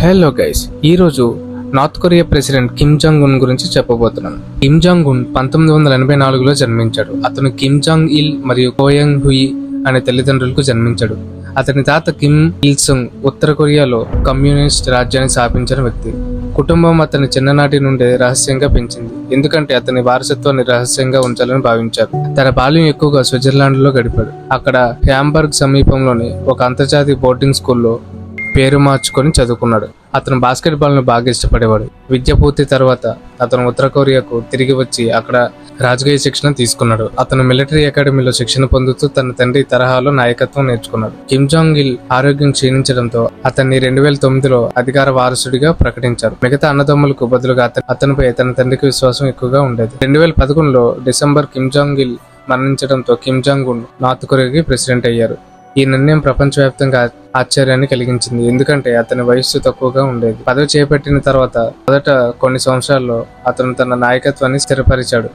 Hello guys ఈరోజు North Korea president Kim Jong Un గురించి చెప్పబోతున్నాను కిమ్ జాంగ్ ఉన్ పంతొమ్మిది వందల ఎనభై నాలుగులో జన్మించాడు. అతను కిమ్ జాంగ్ ఇల్ మరియు కోయంగ్ హుయి అనే తల్లిదండ్రులకు జన్మించాడు. అతని తాత కిమ్ ఇల్ సుంగ్ ఉత్తర కొరియాలో కమ్యూనిస్ట్ రాజ్యాన్ని స్థాపించిన వ్యక్తి. కుటుంబం అతని చిన్ననాటి నుండే రహస్యంగా పెంచింది. ఎందుకంటే అతని వారసత్వాన్ని రహస్యంగా ఉంచాలని భావించారు. తన బాల్యం ఎక్కువగా స్విట్జర్లాండ్లో గడిపాడు. అక్కడ హ్యాంబర్గ్ సమీపంలోని ఒక అంతర్జాతీయ బోర్డింగ్ స్కూల్లో పేరు మార్చుకొని చదువుకున్నాడు. అతను బాస్కెట్బాల్ను బాగా ఇష్టపడేవాడు. విద్య పూర్తి తర్వాత అతను ఉత్తర కొరియాకు తిరిగి వచ్చి అక్కడ రాజకీయ శిక్షణ తీసుకున్నాడు. అతను మిలిటరీ అకాడమీలో శిక్షణ పొందుతూ తన తండ్రి తరహాలో నాయకత్వం నేర్చుకున్నాడు. కిమ్ జాంగ్ ఇల్ ఆరోగ్యం క్షీణించడంతో అతన్ని రెండు వేల తొమ్మిదిలో అధికార వారసుడిగా ప్రకటించారు. మిగతా అన్నదమ్ములకు బదులుగా అతనిపై తన తండ్రికి విశ్వాసం ఎక్కువగా ఉండేది. రెండు వేల పదకొండులో డిసెంబర్ కిమ్ జాంగ్ ఇల్ మరణించడంతో కిమ్ జాంగ్ ఉన్ నార్త్ కొరియాకి ప్రెసిడెంట్ అయ్యారు. ఈ నిర్ణయం ప్రపంచవ్యాప్తంగా ఆశ్చర్యాన్ని కలిగించింది. ఎందుకంటే అతని వయస్సు తక్కువగా ఉండేది. పదవి చేపట్టిన తర్వాత మొదట కొన్ని సంవత్సరాల్లో అతను తన నాయకత్వాన్ని స్థిరపరిచాడు.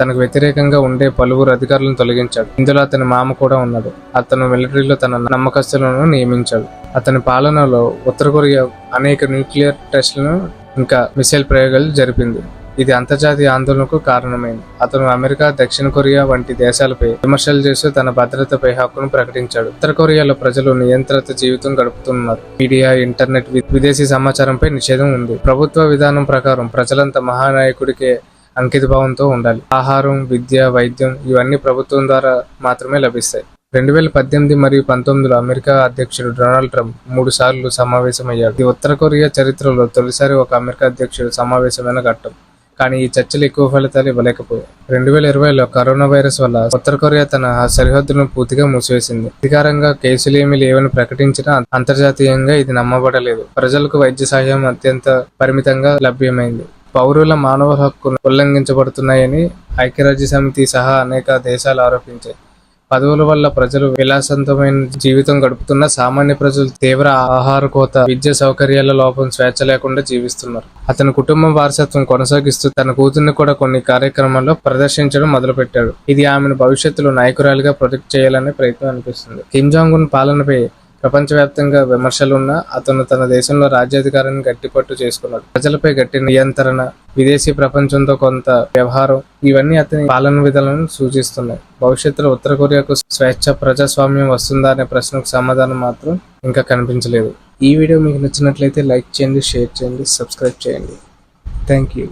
తనకు వ్యతిరేకంగా ఉండే పలువురు అధికారులను తొలగించాడు. ఇందులో అతని మామ కూడా ఉన్నాడు. అతను మిలిటరీలో తన నమ్మకస్తులను నియమించాడు. అతని పాలనలో ఉత్తర కొరియా అనేక న్యూక్లియర్ టెస్టులను ఇంకా మిసైల్ ప్రయోగాలు జరిపింది. ఇది అంతర్జాతీయ ఆందోళనకు కారణమైంది. అతను అమెరికా దక్షిణ కొరియా వంటి దేశాలపై విమర్శలు చేస్తూ తన భద్రతపై హక్కును ప్రకటించాడు. ఉత్తర కొరియాలో ప్రజలు నియంత్రిత జీవితం గడుపుతున్నారు. మీడియా ఇంటర్నెట్ విదేశీ సమాచారంపై నిషేధం ఉంది. ప్రభుత్వ విధానం ప్రకారం ప్రజలంతా మహానాయకుడికే అంకితభావంతో ఉండాలి. ఆహారం విద్య వైద్యం ఇవన్నీ ప్రభుత్వం ద్వారా మాత్రమే లభిస్తాయి. రెండు వేల పద్దెనిమిది మరియు పంతొమ్మిదిలో అమెరికా అధ్యక్షుడు డొనాల్డ్ ట్రంప్ మూడు సార్లు సమావేశమయ్యాడు. ఇది ఉత్తర కొరియా చరిత్రలో తొలిసారి ఒక అమెరికా అధ్యక్షుడు సమావేశమైన ఘట్టం. కానీ ఈ చర్చలు ఎక్కువ ఫలితాలు ఇవ్వలేకపోయాయి. రెండు వేల ఇరవైలో కరోనా వైరస్ వల్ల ఉత్తర కొరియా తన సరిహద్దులను పూర్తిగా మూసివేసింది. అధికారంగా కేసులు ఏమీ లేవని ప్రకటించినా అంతర్జాతీయంగా ఇది నమ్మబడలేదు. ప్రజలకు వైద్య సహాయం అత్యంత పరిమితంగా లభ్యమైంది. పౌరుల మానవ హక్కులు ఉల్లంఘించబడుతున్నాయని ఐక్యరాజ్య సమితి సహా అనేక దేశాలు ఆరోపించాయి. పదవుల వల్ల ప్రజలు విలాసవంతమైన జీవితం గడుపుతున్న సామాన్య ప్రజలు తీవ్ర ఆహార కోత విద్య సౌకర్యాల లోపం స్వేచ్ఛ లేకుండా జీవిస్తున్నారు. అతని కుటుంబం వారసత్వం కొనసాగిస్తూ తన కూతుర్ని కూడా కొన్ని కార్యక్రమాల్లో ప్రదర్శించడం మొదలుపెట్టాడు. ఇది ఆమెను భవిష్యత్తులో నాయకురాలిగా ప్రొజెక్ట్ చేయాలనే ప్రయత్నం అనిపిస్తుంది. కిమ్ జాంగ్ ఉన్ పాలనపై ప్రపంచవ్యాప్తంగా విమర్శలున్నా అతను తన దేశంలో రాజ్యాధికారాన్ని గట్టిపట్టు చేసుకున్నాడు. ప్రజలపై గట్టి నియంత్రణ విదేశీ ప్రపంచంతో కొంత వ్యవహారం ఇవన్నీ అతని పాలన విధాలను సూచిస్తున్నాయి. భవిష్యత్తులో ఉత్తర కొరియాకు స్వేచ్ఛ ప్రజాస్వామ్యం వస్తుందా అనే ప్రశ్నకు సమాధానం మాత్రం ఇంకా కనిపించలేదు. ఈ వీడియో మీకు నచ్చినట్లయితే లైక్ చేయండి షేర్ చేయండి సబ్స్క్రైబ్ చేయండి. Thank you